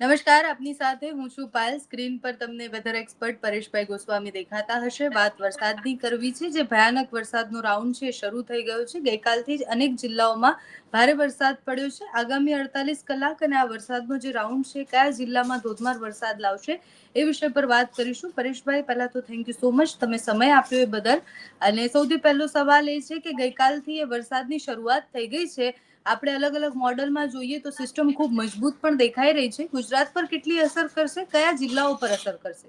નમસ્કાર, આપની સાથે હું છું પાયલ. સ્ક્રીન પર તમને વેધર એક્સપર્ટ પરેશભાઈ ગોસ્વામી દેખાતા હશે. વાત વરસાદની કરવી છે. જે ભયાનક વરસાદનો રાઉન્ડ છે, શરૂ થઈ ગયો છે. ગઈકાલથી જ અનેક જિલ્લાઓમાં ભારે વરસાદ પડ્યો છે. આગામી અડતાલીસ કલાક અને આ વરસાદનો જે રાઉન્ડ છે, કયા જિલ્લામાં ધોધમાર વરસાદ લાવશે એ વિષય પર વાત કરીશું. પરેશભાઈ, પહેલા તો થેન્ક યુ સો મચ તમે સમય આપ્યો એ બદલ. અને સૌથી પહેલો સવાલ એ છે કે ગઈકાલથી એ વરસાદની શરૂઆત થઈ ગઈ છે. આપણે અલગ અલગ મોડલમાં જોઈએ તો સિસ્ટમ ખૂબ મજબૂત પણ દેખાઈ રહી છે. ગુજરાત પર કેટલી અસર કરશે? કયા જિલ્લાઓ પર અસર કરશે?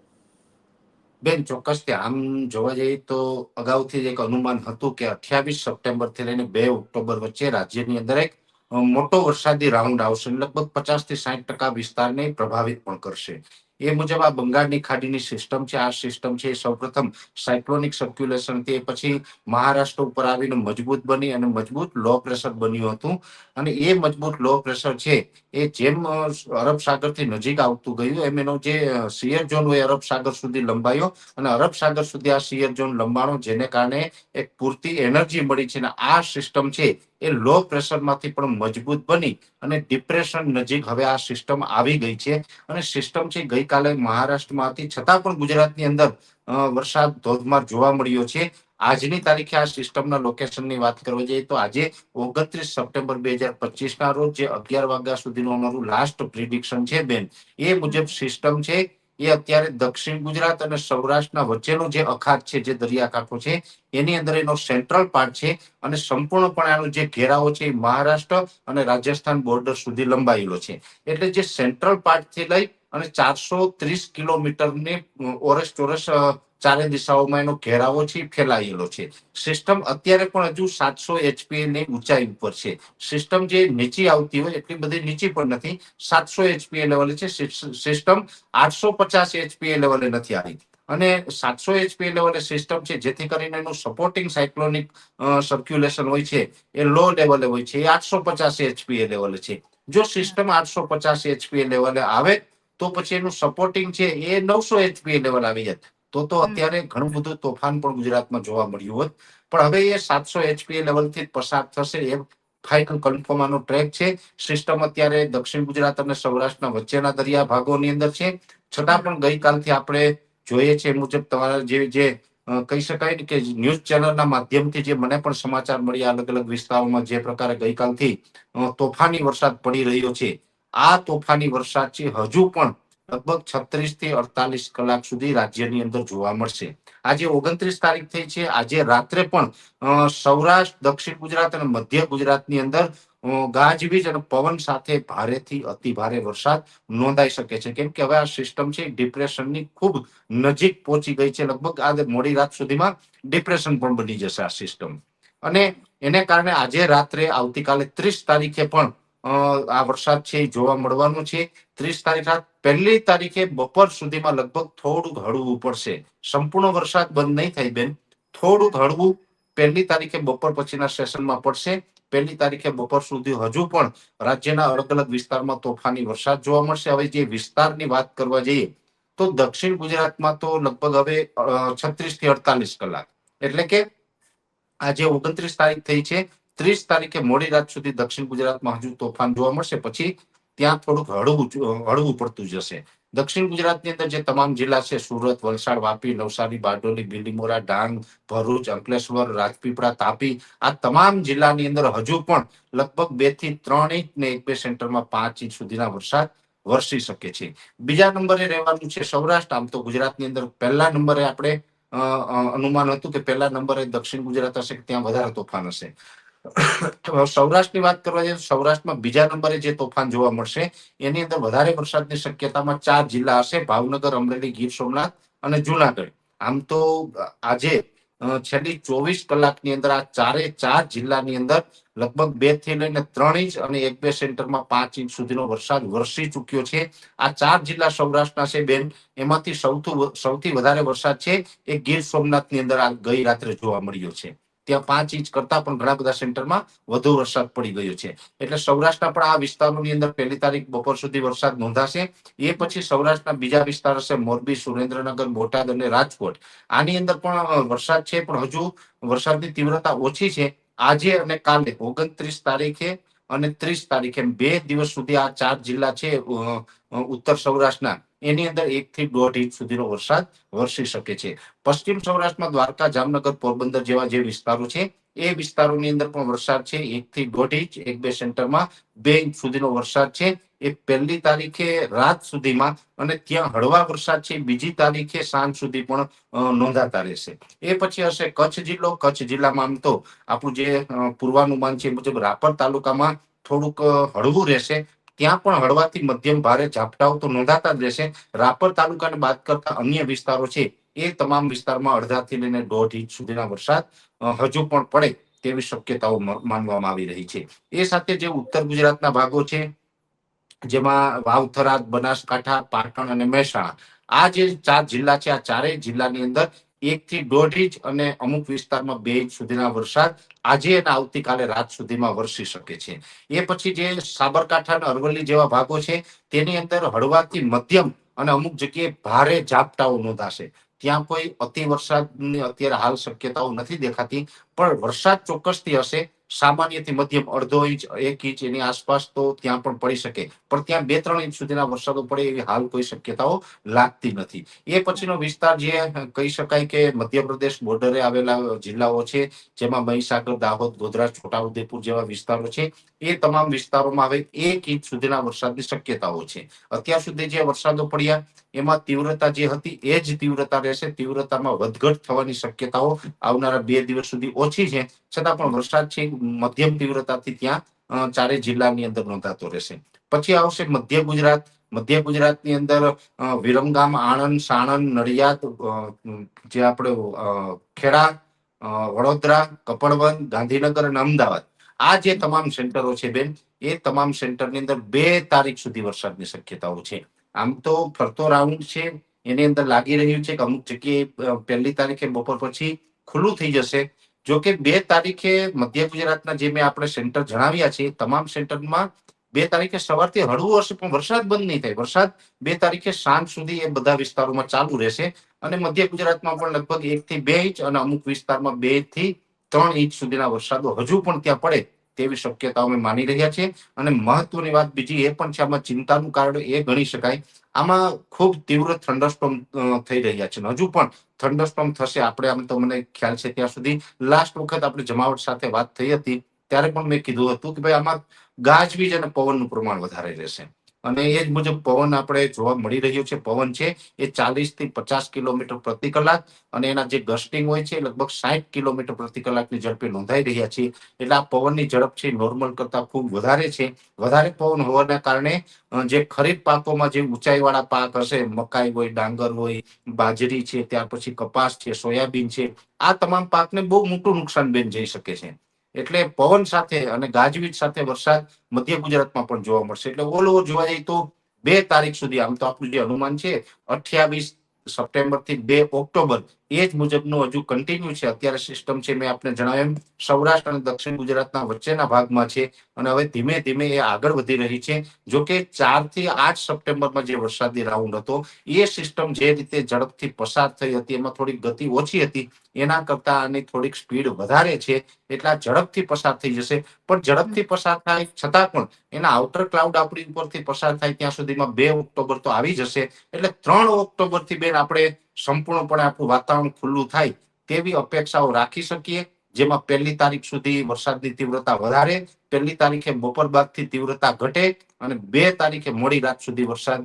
બેન, ચોક્કસ આમ જોવા જઈએ તો અગાઉથી જ એક અનુમાન હતું કે અઠ્યાવીસ સપ્ટેમ્બરથી લઈને બે ઓક્ટોબર વચ્ચે રાજ્યની અંદર એક મોટો વરસાદી રાઉન્ડ આવશે લગભગ પચાસથી સાઠ ટકા વિસ્તારને પ્રભાવિત પણ કરશે. એ મુજબ આ બંગાળની ખાડીની સિસ્ટમ છે, આ સિસ્ટમ છે એ સૌપ્રથમ સાયક્લોનિક સર્ક્યુલેશન તે પછી મહારાષ્ટ્ર ઉપર આવીને મજબૂત બની અને મજબૂત લો પ્રેશર બન્યું હતું. અને એ મજબૂત લો પ્રેશર છે એ જેમ અરબ સાગરથી નજીક આવતું ગયું, એમ એનો જે સિયર ઝોન હોય અરબ સાગર સુધી લંબાયો. અને અરબ સાગર સુધી આ સિયર ઝોન લંબાણો જેને કારણે એક પૂરતી એનર્જી મળી છે અને આ સિસ્ટમ છે એ લો પ્રેશરમાંથી પણ મજબૂત બની અને ડિપ્રેશન નજીક હવે આ સિસ્ટમ આવી ગઈ છે. અને સિસ્ટમ છે ગઈકાલે મહારાષ્ટ્રમાં હતી છતાં પણ ગુજરાતની અંદર વરસાદ ધોધમાર જોવા મળ્યો છે. આજની તારીખે આ સિસ્ટમના લોકેશનની વાત કરવા જઈએ તો આજે ઓગણત્રીસ સપ્ટેમ્બર બે હજાર પચીસ ના રોજ જે અગિયાર વાગ્યા સુધીનું અમારું લાસ્ટ પ્રિડિક્શન છે બેન. એ મુજબ સિસ્ટમ છે એ અત્યારે દક્ષિણ ગુજરાત અને સૌરાષ્ટ્રના વચ્ચેનો જે અખાત છે, જે દરિયાકાંઠો છે, એની અંદર એનો સેન્ટ્રલ પાર્ટ છે અને સંપૂર્ણપણે આનો જે ઘેરાવો છે એ મહારાષ્ટ્ર અને રાજસ્થાન બોર્ડર સુધી લંબાયેલો છે. એટલે જે સેન્ટ્રલ પાર્ટથી લઈ અને ચારસો ત્રીસ કિલોમીટરની ઓરસ ચોરસ ચારે દિશાઓમાં એનો ઘેરાવો છે ફેલાયેલો છે. સિસ્ટમ અત્યારે પણ હજુ સાતસો એચપી ની ઊંચાઈ ઉપર છે. સિસ્ટમ જે નીચી આવતી હોય, એટલી બધી નીચી પણ નથી. સાતસો એચપી લેવલે છે. સિસ્ટમ આઠસો પચાસ એચપી લેવલે નથી આવી. અને સાતસો એચપી લેવલે સિસ્ટમ છે, જેથી કરીને એનું સપોર્ટિંગ સાયક્લોનિક સર્ક્યુલેશન હોય છે. એ લો લેવલે હોય છે. એ આઠસો પચાસ એચપી લેવલે છે. જો સિસ્ટમ આઠસો પચાસ એચપી લેવલે આવે, તો પછી એનું સપોર્ટિંગ છે એ નવસો એચપી લેવલ આવી જાય. તો તો અત્યારે ઘણું બધું તોફાન પણ ગુજરાતમાં જોવા મળ્યું હોત. પણ હવે એ સાતસો એચપી લેવલથી પસાર થશે એ ફાઇનલ કન્ફર્મ આનો ટ્રેક છે. સિસ્ટમ અત્યારે દક્ષિણ ગુજરાત અને સૌરાષ્ટ્રના વચ્ચેના દરિયા ભાગોની અંદર છે. છતાં પણ ગઈકાલથી આપણે જોઈએ છે મુજબ તમારા જે જે કહી શકાય કે ન્યૂઝ ચેનલના માધ્યમથી જે મને પણ સમાચાર મળ્યા અલગ અલગ વિસ્તારોમાં જે પ્રકારે ગઈકાલથી તોફાની વરસાદ પડી રહ્યો છે. આ તોફાની વરસાદ છે. હજુ પણ લગભગ છત્રીસથી અડતાલીસ કલાક સુધી રાજ્યની અંદર જોવા મળશે. આજે ઓગણત્રીસ તારીખ થઈ છે. આજે રાત્રે પણ સૌરાષ્ટ્ર, દક્ષિણ ગુજરાત અને મધ્ય ગુજરાતની અંદર ગાજવીજ અને પવન સાથે ભારેથી અતિ ભારે વરસાદ નોંધાઈ શકે છે. કેમ કે હવે આ સિસ્ટમ છે, ડિપ્રેશનની ખૂબ નજીક પહોંચી ગઈ છે. લગભગ આ મોડી રાત સુધીમાં ડિપ્રેશન પણ બની જશે આ સિસ્ટમ. અને એને કારણે આજે રાત્રે આવતીકાલે ત્રીસ તારીખે પણ આ વરસાદ છે જોવા મળવાનું છે. ત્રીસ તારીખ પહેલી તારીખે બપોર સુધીમાં લગભગ થોડુંક હળવું પડશે. સંપૂર્ણ વરસાદ બંધ નહીં થાય બેન. થોડુંક હળવું પહેલી તારીખે બપોર પછીના સેશનમાં પડશે. પહેલી તારીખે બપોર સુધી હજુ પણ રાજ્યના અલગ અલગ વિસ્તારમાં તોફાની વરસાદ જોવા મળશે. હવે જે વિસ્તારની વાત કરવા જઈએ, તો દક્ષિણ ગુજરાતમાં તો લગભગ હવે છત્રીસથી અડતાલીસ કલાક. એટલે કે આજે ઓગણત્રીસ તારીખ થઈ છે. ત્રીસ તારીખે મોડી રાત સુધી દક્ષિણ ગુજરાતમાં હજુ તોફાન જોવા મળશે. પછી ત્યાં થોડુંક હળવું હળવું પડતું જશે. દક્ષિણ ગુજરાતની અંદર જે તમામ જિલ્લા છે, સુરત, વલસાડ, વાપી, નવસારી, બારડોલી બિલીમોરા ડાંગ, ભરૂચ, અંકલેશ્વર, રાજપીપળા, તાપી, આ તમામ જિલ્લાની અંદર હજુ પણ લગભગ બેથી ત્રણ ઇંચ ને એક બે સેન્ટરમાં પાંચ ઇંચ સુધીના વરસાદ વરસી શકે છે. બીજા નંબરે રહેવાનું છે સૌરાષ્ટ્ર. આમ તો ગુજરાતની અંદર પહેલા નંબરે આપણે અનુમાન હતું કે પહેલા નંબરે દક્ષિણ ગુજરાત હશે ત્યાં વધારે તોફાન હશે. સૌરાષ્ટ્રની વાત કરવા જઈએ સૌરાષ્ટ્રમાં બીજા નંબરે જે તોફાન જોવા મળશે, એની અંદર વધારે વરસાદની શક્યતામાં ચાર જિલ્લા હશે, ભાવનગર, અમરેલી, ગીર સોમનાથ અને જુનાગઢ. આમ તો આજે છેલ્લી ચોવીસ કલાકની અંદર આ ચારે ચાર જિલ્લાની અંદર લગભગ બેથી લઈને ત્રણ ઇંચ અને એક બે સેન્ટરમાં પાંચ ઇંચ સુધીનો વરસાદ વરસી ચૂક્યો છે. આ ચાર જિલ્લા સૌરાષ્ટ્રના છે બેન, એમાંથી સૌથી સૌથી વધારે વરસાદ છે એ ગીર સોમનાથની અંદર આ ગઈ રાત્રે જોવા મળ્યો છે. ત્યાં પાંચ ઇંચ કરતા પણ ઘણા બધા સેન્ટરમાં વધુ વરસાદ પડી ગયો છે. એટલે સૌરાષ્ટ્રના પણ આ વિસ્તારોની અંદર પહેલી તારીખ બપોર સુધી વરસાદ નોંધાશે. એ પછી સૌરાષ્ટ્રના બીજા વિસ્તાર હશે મોરબી, સુરેન્દ્રનગર, બોટાદ અને રાજકોટ. આની અંદર પણ વરસાદ છે, પણ હજુ વરસાદની તીવ્રતા ઓછી છે. આજે અને કાલે ઓગણત્રીસ તારીખે અને ત્રીસ તારીખે બે દિવસ સુધી આ ચાર જિલ્લા છે ઉત્તર સૌરાષ્ટ્રના. એની અંદર એક થી દોઢ ઇંચ સુધીનો વરસાદ વરસી શકે છે. પશ્ચિમ સૌરાષ્ટ્રમાં દ્વારકા, જામનગર, પોરબંદર જેવા જે વિસ્તારો છે, એ વિસ્તારોની અંદર પણ વરસાદ છે. એક થી દોઢ ઇંચ, એક બે સેન્ટરમાં બે ઇંચ સુધીનો વરસાદ છે. એ પહેલી તારીખે રાત સુધીમાં અને ત્યાં હળવા વરસાદ છે. બીજી તારીખે સાંજ સુધી પણ નોંધાતા રહેશે. એ પછી હશે કચ્છ જિલ્લો. કચ્છ જિલ્લામાં આમ તો આપણું જે પૂર્વાનુમાન છે એ મુજબ રાપર તાલુકામાં થોડુંક હળવું રહેશે. ત્યાં પણ હળવાથી મધ્યમ ભારે ઝાપટાઓ તો નોંધાતા જ રહેશે. રાપર તાલુકાને બાદ કરતા અન્ય વિસ્તારો છે, એ તમામ વિસ્તારમાં અડધાથી લઈને દોઢ ઇંચ સુધીના વરસાદ હજુ પણ પડે તેવી શક્યતાઓ માનવામાં આવી રહી છે. એ સાથે જે ઉત્તર ગુજરાતના ભાગો છે, જેમાં વાવથરા બનાસકાંઠા, પાટણ અને મહેસાણા, આ જે ચાર જિલ્લા છે, આ ચારેય જિલ્લાની અંદર એક થી દોઢ ઇંચ અને અમુક વિસ્તારમાં બે ઇંચ સુધીના વરસાદ આજે અને આવતીકાલે રાત સુધીમાં વરસી શકે છે. એ પછી જે સાબરકાંઠા અને અરવલ્લી જેવા ભાગો છે, તેની અંદર હળવાથી મધ્યમ અને અમુક જગ્યાએ ભારે ઝાપટાઓ નોંધાશે. ત્યાં કોઈ અતિ વરસાદની અત્યારે હાલ શક્યતાઓ નથી દેખાતી, પણ વરસાદ ચોક્કસથી હશે સામાન્યથી મધ્યમ અડધો ઇંચ, એક ઇંચ એની આસપાસ તો ત્યાં પણ પડી શકે. પણ ત્યાં બે ત્રણ ઇંચ સુધીના વરસાદો પડે એવી હાલ કોઈ શક્યતાઓ લાગતી નથી. એ પછીનો વિસ્તાર જે કહી શકાય કે મધ્યપ્રદેશ બોર્ડરે આવેલા જિલ્લાઓ છે, જેમાં મહીસાગર, દાહોદ, ગોધરા, છોટાઉદેપુર જેવા વિસ્તારો છે, એ તમામ વિસ્તારોમાં હવે એક ઇંચ સુધીના વરસાદની શક્યતાઓ છે. અત્યાર સુધી જે વરસાદો પડ્યા, એમાં તીવ્રતા જે હતી, એ જ તીવ્રતા રહેશે. તીવ્રતામાં વધઘટ થવાની શક્યતાઓ આવનારા બે દિવસ સુધી ઓછી છે. છતાં પણ વરસાદ છે મધ્યમ તીવ્રતાથી ત્યાં ચારે જિલ્લાની અંદર નોંધાતો રહેશે. પછી આવશે મધ્ય ગુજરાત. મધ્ય ગુજરાતની અંદર વિરમગામ, આણંદ, સાણંદ, નડિયાદ જે આપણે ખેડા વડોદરા કપડવંત ગાંધીનગર અને અમદાવાદ. આ જે તમામ સેન્ટરો છે બેન, એ તમામ સેન્ટરની અંદર બે તારીખ સુધી વરસાદની શક્યતાઓ છે. આમ તો ફરતો રાઉન્ડ છે. એની અંદર લાગી રહ્યું છે કે અમુક જગ્યાએ પહેલી તારીખે બપોર પછી ખુલ્લું થઈ જશે. જો કે બે તારીખે મધ્ય ગુજરાતના જે મેં આપણે સેન્ટર જણાવ્યા છે તમામ સેન્ટરમાં બે તારીખે સવારથી હળવું હશે, પણ વરસાદ બંધ નહીં થાય. વરસાદ બે તારીખે સાંજ સુધી એ બધા વિસ્તારોમાં ચાલુ રહેશે અને મધ્ય ગુજરાતમાં પણ લગભગ એક થી બે ઇંચ અને અમુક વિસ્તારમાં બેથી ત્રણ ઇંચ સુધીના વરસાદો હજુ પણ ત્યાં પડે તેવી શક્યતાઓ અમે માની રહ્યા છીએ. અને મહત્વની વાત બીજી એ પણ છે, આમાં ચિંતાનું કારણ એ ગણી શકાય. આમાં ખૂબ તીવ્ર થંડરસ્ટોમ થઈ રહ્યા છે. હજુ પણ થંડરસ્ટોમ થશે. આપણે આમ તો મને ખ્યાલ છે ત્યાં સુધી. લાસ્ટ વખત આપણે જમાવટ સાથે વાત થઈ હતી, ત્યારે પણ મેં કીધું હતું કે ભાઈ આમાં ગાજવીજ અને પવનનું પ્રમાણ વધારે રહેશે. અને એ જ મુજબ પવન આપણે જોવા મળી રહ્યો છે. પવન છે એ ચાલીસથી પચાસ કિલોમીટર પ્રતિ કલાક અને એના જે ગસ્ટિંગ હોય છે લગભગ સાઠ કિલોમીટર પ્રતિ કલાકની ઝડપે નોંધાઈ રહ્યા છે. એટલે આ પવનની ઝડપ છે નોર્મલ કરતા ખૂબ વધારે છે. વધારે પવન હોવાના કારણે જે ખરીફ પાકોમાં જે ઊંચાઈવાળા પાક હશે, મકાઈ હોય, ડાંગર હોય, બાજરી છે, ત્યાર પછી કપાસ છે, સોયાબીન છે, આ તમામ પાકને બહુ મોટું નુકસાન બેન જઈ શકે છે. એટલે પવન સાથે અને ગાજવીજ સાથે વરસાદ મધ્ય ગુજરાતમાં પણ જોવા મળશે. એટલે ઓલ જોવા જઈએ તો બે તારીખ સુધી, આમ તો આપણું જે અનુમાન છે, અઠ્યાવીસ સપ્ટેમ્બરથી બે ઓક્ટોબર એ જ મુજબનું હજુ કન્ટિન્યુ છે. અત્યારે સિસ્ટમ છે, મેં આપને જણાવ્યું સૌરાષ્ટ્ર અને દક્ષિણ ગુજરાતના વચ્ચેના ભાગમાં છે અને હવે ધીમે ધીમે એ આગળ વધી રહી છે. જો કે ચારથી આઠ સપ્ટેમ્બરમાં જે વરસાદી રાઉન્ડ હતો, એ સિસ્ટમ જે રીતે ઝડપથી પસાર થઈ હતી, એમાં થોડીક ગતિ ઓછી હતી, એના કરતા આની થોડીક સ્પીડ વધારે છે, એટલા ઝડપથી પસાર થઈ જશે. પણ ઝડપથી પસાર થાય છતાં પણ એના આઉટર ક્લાઉડ આપણી ઉપરથી પસાર થાય ત્યાં સુધીમાં બે ઓક્ટોબર તો આવી જશે. એટલે ત્રણ ઓક્ટોબરથી બેન આપણે સંપૂર્ણપણે આપણું વાતાવરણ ખુલ્લું થાય તેવી અપેક્ષાઓ રાખી શકીએ જેમાં પહેલી તારીખ સુધી વરસાદની તીવ્રતા વધારે, પહેલી તારીખે બપોર બાદથી તીવ્રતા ઘટે અને બે તારીખે મોડી રાત સુધી વરસાદ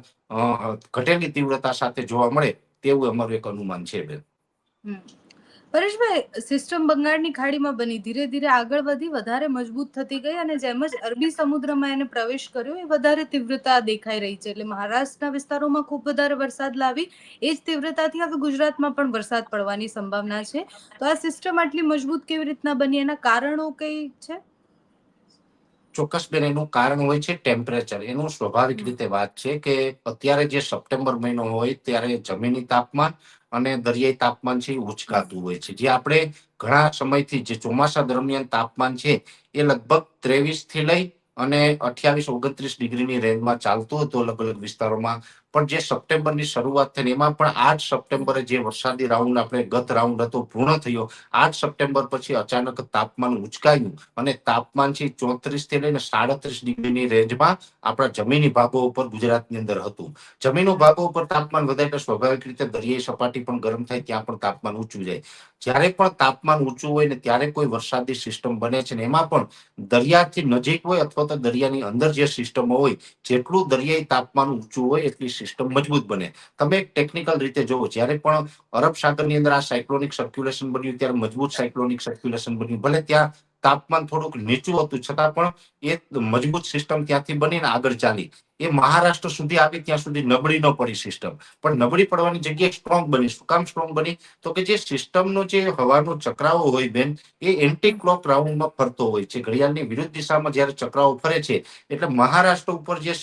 ઘટેલી તીવ્રતા સાથે જોવા મળે તેવું અમારું એક અનુમાન છે બેન. પરેશભાઈ સિસ્ટમ બંગાળની ખાડીમાં બની. ધીરે ધીરે આગળ વધી, વધારે મજબૂત થતી ગઈ અને જેમ જ અરબી સમુદ્રમાં એને પ્રવેશ કર્યો, એ વધારે તીવ્રતા દેખાઈ રહી છે. એટલે મહારાષ્ટ્રના વિસ્તારોમાં ખૂબ વધારે વરસાદ લાવી, એ જ તીવ્રતાથી હવે ગુજરાતમાં પણ વરસાદ પડવાની સંભાવના છે. તો આ સિસ્ટમ આટલી મજબૂત કેવી રીતના બની? એના કારણો કઈ છે? ચોક્કસ બેન એનું કારણ હોય છે ટેમ્પરેચર એનું સ્વાભાવિક રીતે વાત છે કે અત્યારે જે સપ્ટેમ્બર મહિનો હોય ત્યારે જમીની તાપમાન અને દરિયાઈ તાપમાન છે એ ઉચકાતું હોય છે. જે આપણે ઘણા સમયથી જે ચોમાસા દરમિયાન તાપમાન છે એ લગભગ ત્રેવીસથી લઈ અને અઠ્યાવીસ ઓગણત્રીસ ડિગ્રીની રેન્જમાં ચાલતું હતું અલગ અલગ વિસ્તારોમાં પણ જે સપ્ટેમ્બરની શરૂઆત થઈ એમાં પણ આઠ સપ્ટેમ્બરે જે વરસાદી રાઉન્ડ આપણે ગત રાઉન્ડ હતો, પૂર્ણ થયો આઠ સપ્ટેમ્બર પછી અચાનક તાપમાન ઉચકાયું અને તાપમાન છે ચોત્રીસથી લઈને સાડત્રીસ ડિગ્રીની રેન્જમાં આપણા જમીની ભાગો ઉપર ગુજરાતની અંદર હતું. જમીનો ભાગો ઉપર તાપમાન વધે એટલે સ્વાભાવિક રીતે દરિયાઈ સપાટી પણ ગરમ થાય, ત્યાં પણ તાપમાન ઊંચું જાય. જ્યારે પણ તાપમાન ઊંચું હોય ને ત્યારે કોઈ વરસાદી સિસ્ટમ બને છે ને, એમાં પણ દરિયાથી નજીક હોય અથવા તો દરિયાની અંદર જે સિસ્ટમો હોય, જેટલું દરિયાઈ તાપમાન ઊંચું હોય, એટલી સિસ્ટમ મજબૂત બને. તમે એક ટેકનિકલ રીતે જોવો, જ્યારે પણ અરબ સાગરની અંદર આ સાયક્લોનિક સર્ક્યુલેશન બન્યું, ત્યારે મજબૂત સાયક્લોનિક સર્ક્યુલેશન બન્યું. ભલે ત્યાં તાપમાન થોડુંક નીચું હતું, છતાં પણ એ મજબૂત સિસ્ટમ ત્યાંથી બનીને આગળ ચાલી. એ મહારાષ્ટ્ર સુધી આવે ત્યાં સુધી નબળી ન પડી સિસ્ટમ પણ નબળી પડવાની જગ્યાએ સ્ટ્રોંગ બની. શું કામ સ્ટ્રોંગ બની? તો કે જે સિસ્ટમનો જે હવાનો ચક્રાવો હોય બેન એ એન્ટી ક્લોક રાઉન્ડમાં ફરતો હોય છે. ઘડિયાળની વિરુદ્ધ દિશામાં જ્યારે ચક્રાવો ફરે છે એટલે મહારાષ્ટ્ર ઉપર જે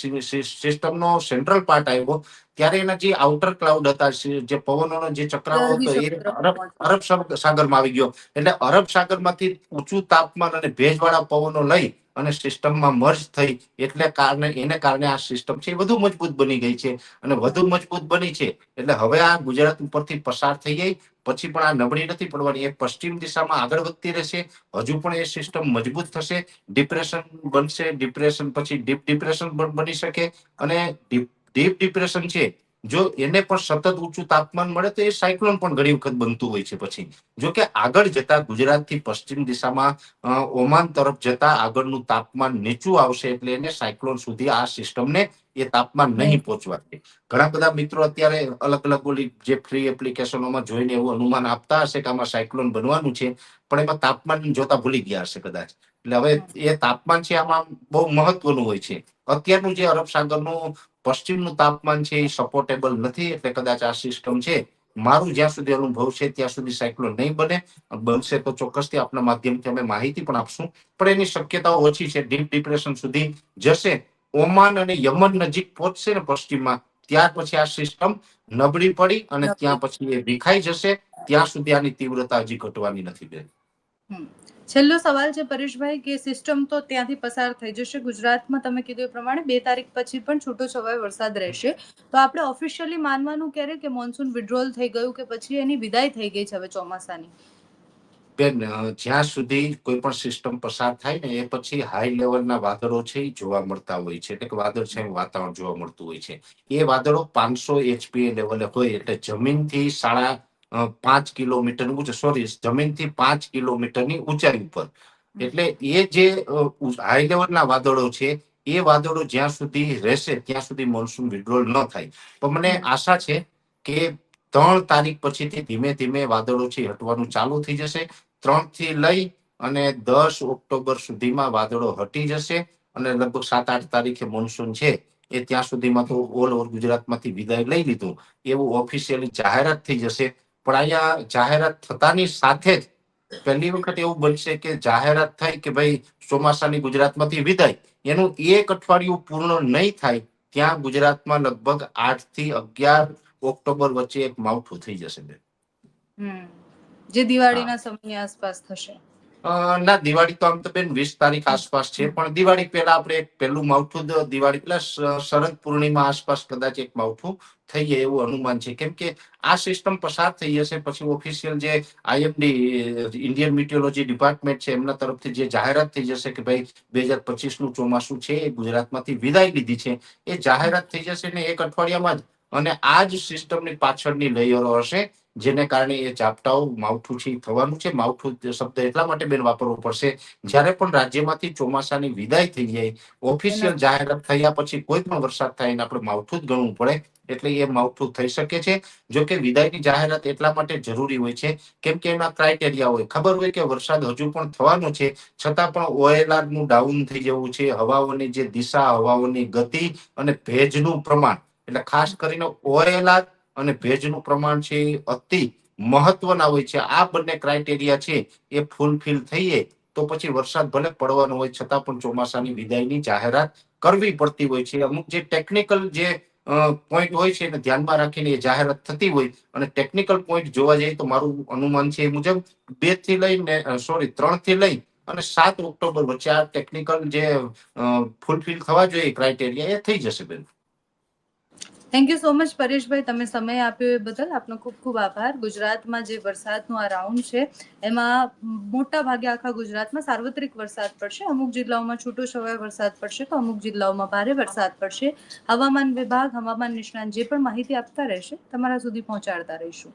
સિસ્ટમનો સેન્ટ્રલ પાર્ટ આવ્યો ત્યારે એના જે આઉટર ક્લાઉડ હતા જે પવનોનો જે ચક્રાવો હતો એ અરબ અરબ સાગરમાં આવી ગયો. એટલે અરબ સાગરમાંથી ઊંચું તાપમાન અને ભેજવાળા પવનો લઈ અને સિસ્ટમમાં મર્જ થઈ એટલે કારણે, એને કારણે આ સિસ્ટમ છે એ વધુ મજબૂત બની ગઈ છે. અને વધુ મજબૂત બની છે એટલે હવે આ ગુજરાત ઉપરથી પસાર થઈ ગઈ. પછી પણ આ નબળી નથી પડવાની. એ પશ્ચિમ દિશામાં આગળ વધતી રહેશે. હજુ પણ એ સિસ્ટમ મજબૂત થશે. ડિપ્રેશન બનશે. ડિપ્રેશન પછી ડીપ ડિપ્રેશન પણ બની શકે. અને ડીપ ડીપ ડિપ્રેશન છે જો એને પણ સતત ઊંચું તાપમાન મળે તો એ સાયક્લોન પણ ઘણી વખત બનતું હોય છે પછી. જો કે આગળ જતા ગુજરાતથી પશ્ચિમ દિશામાં ઓમાન તરફ જતા આગળનું તાપમાન નીચું આવશે એટલે એને સાયક્લોન સુધી આ સિસ્ટમને એ તાપમાન નહીં પહોંચવા દે. ઘણા બધા મિત્રો અત્યારે અલગ અલગ ઓલી જે ફ્રી એપ્લિકેશનોમાં જોઈને એવું અનુમાન આપતા હશે કે આમાં સાયક્લોન બનવાનું છે પણ એમાં તાપમાન જોતા ભૂલી ગયા હશે કદાચ. એટલે હવે એ તાપમાન છે આમાં બહુ મહત્વનું હોય છે. અત્યારનું જે અરબ સાગરનું પશ્ચિમનું તાપમાન છે એ સપોર્ટેબલ નથી, એટલે કદાચ આ સિસ્ટમ છે. મારું જ્યાં સુધી અનુભવ છે, ત્યાં સુધી સાયક્લોન નહીં બને. બનશે તો ચોક્કસથી આપના માધ્યમથી અમે માહિતી પણ આપશું. પણ એની શક્યતાઓ ઓછી છે. ડીપ ડિપ્રેશન સુધી જશે. ઓમાન અને યમન નજીક પહોંચશે ને પશ્ચિમમાં, ત્યાર પછી આ સિસ્ટમ નબળી પડી અને ત્યાં પછી એ વિખાઈ જશે. ત્યાં સુધી આની તીવ્રતા હજી ઘટવાની નથી બેન. છેલ્લો સવાલ છે પરેશભાઈ કે સિસ્ટમ તો ત્યાંથી પસાર થઈ જશે. ગુજરાતમાં તમે કીધું એ પ્રમાણે બે તારીખ પછી પણ છૂટો છવાયો વરસાદ રહેશે. તો આપણે ઓફિશિયલી માનવાનું ક્યારે કે મોન્સૂન વિડ્રોલ થઈ ગયું કે પછી એની વિદાય થઈ ગઈ છે હવે ચોમાસાની? બેન જ્યાં સુધી કોઈ પણ સિસ્ટમ પસાર થાય ને એ પછી હાઈ લેવલના વાદળો છે એ જોવા મળતા હોય છે. એટલે કે વાદળ છે વાતાવરણ જોવા મળતું હોય છે. એ વાદળો પાંચસો એચપીએ લેવલે હોય. એટલે જમીનથી સાડા પાંચ કિલોમીટર ઊંચે સોરી જમીનથી પાંચ કિલોમીટરની ઊંચાઈ ઉપર. એટલે એ જે હાઈ લેવલના વાદળો છે એ વાદળો જ્યાં સુધી રહેશે ત્યાં સુધી મોન્સૂન વિડ્રોલ ન થાય. પણ મને આશા છે કે ત્રણ તારીખ પછીથી ધીમે ધીમે વાદળો છે હટવાનું ચાલુ થઈ જશે. ત્રણથી લઈ અને દસ ઓક્ટોબર સુધીમાં વાદળો હટી જશે અને લગભગ સાત આઠ તારીખે મોન્સૂન છે એ ત્યાં સુધીમાં તો ઓલ ઓવર ગુજરાતમાંથી વિદાય લઈ લીધું. એવું ઓફિશિયલી જાહેરાત થઈ જશે. પણ અહીંયા જાહેરાત થતાની સાથે જ પહેલી વખત એવું બનશે કે જાહેરાત થઈ કે ભાઈ ચોમાસાની ગુજરાતમાંથી વિદાય એનું એક અઠવાડિયું પૂર્ણ નહીં થાય ત્યાં ગુજરાતમાં લગભગ આઠથી અગિયાર ઓક્ટોબર વચ્ચે એક માવઠું થઈ જશે. જે દિવાળીના સમયની આસપાસ થશે. ના, દિવાળી તો આમ તો બેન વીસ તારીખ આસપાસ છે, પણ દિવાળી પહેલા આપણે એક પહેલું માવઠું દિવાળી પહેલા શરદ પૂર્ણિમા આસપાસ કદાચ એક માવઠું થઈ જાય એવું અનુમાન છે. કેમ કે આ સિસ્ટમ પસાર થઈ જશે, પછી ઓફિશિયલ જે આઈએમડી, ઇન્ડિયન મિટિયોલોજી ડિપાર્ટમેન્ટ છે, એમના તરફથી જે જાહેરાત થઈ જશે કે ભાઈ બે હજાર પચીસનું ચોમાસું છે, એ ગુજરાતમાંથી વિદાય લીધી છે, એ જાહેરાત થઈ જશે ને એક અઠવાડિયામાં જ અને આ જ સિસ્ટમની પાછળની લેયરો હશે જેને કારણે એ ચાપટાઓ માવઠું છે થવાનું છે. માવઠું શબ્દ એટલા માટે બેન વાપરવો પડશે જ્યારે પણ રાજ્યમાંથી ચોમાસાની વિદાય થઈ જાય ઓફિશિયલ જાહેરાત થયા પછી કોઈ પણ વરસાદ થાય એને આપણે માવઠું જ ગણવું પડે એટલે એ માવઠું થઈ શકે છે. જો કે વિદાયની જાહેરાત એટલા માટે જરૂરી હોય છે કેમ કે એના ક્રાઇટેરિયા હોય. ખબર હોય કે વરસાદ હજુ પણ થવાનો છે છતાં પણ ઓએલઆરનું ડાઉન થઈ જવું છે. હવાઓની જે દિશા હવાઓની ગતિ અને ભેજનું પ્રમાણ એટલે ખાસ કરીને ઓએલઆર અને ભેજનું પ્રમાણ છે અતિ મહત્વના હોય છે. આ બંને ક્રાઇટેરિયા છે એ ફૂલફિલ થઈએ તો પછી વરસાદ ભલે પડવાનો હોય છતાં પણ ચોમાસાની વિદાયની જાહેરાત કરવી પડતી હોય છે. અમુક જે ટેકનિકલ જે પોઈન્ટ હોય છે એને ધ્યાનમાં રાખીને એ જાહેરાત થતી હોય અને ટેકનિકલ પોઈન્ટ જોવા જઈએ તો મારું અનુમાન છે એ મુજબ બેથી લઈને સોરી ત્રણથી લઈ અને સાત ઓક્ટોબર વચ્ચે આ ટેકનિકલ જે ફૂલફિલ થવા જોઈએ ક્રાઇટેરિયા એ થઈ જશે બેન. થેન્ક યુ સો મચ પરેશભાઈ, તમે સમય આપ્યો એ બદલ. આપનો ખૂબ ખૂબ આભાર. ગુજરાતમાં જે વરસાદનો આ રાઉન્ડ છે, એમાં મોટા ભાગે આખા ગુજરાતમાં સાર્વત્રિક વરસાદ પડશે. અમુક જિલ્લાઓમાં છૂટો છવાયો વરસાદ પડશે તો અમુક જિલ્લાઓમાં ભારે વરસાદ પડશે. હવામાન વિભાગ, હવામાન નિષ્ણાંત જે પણ માહિતી આપતા રહેશે, તમારા સુધી પહોંચાડતા રહીશું.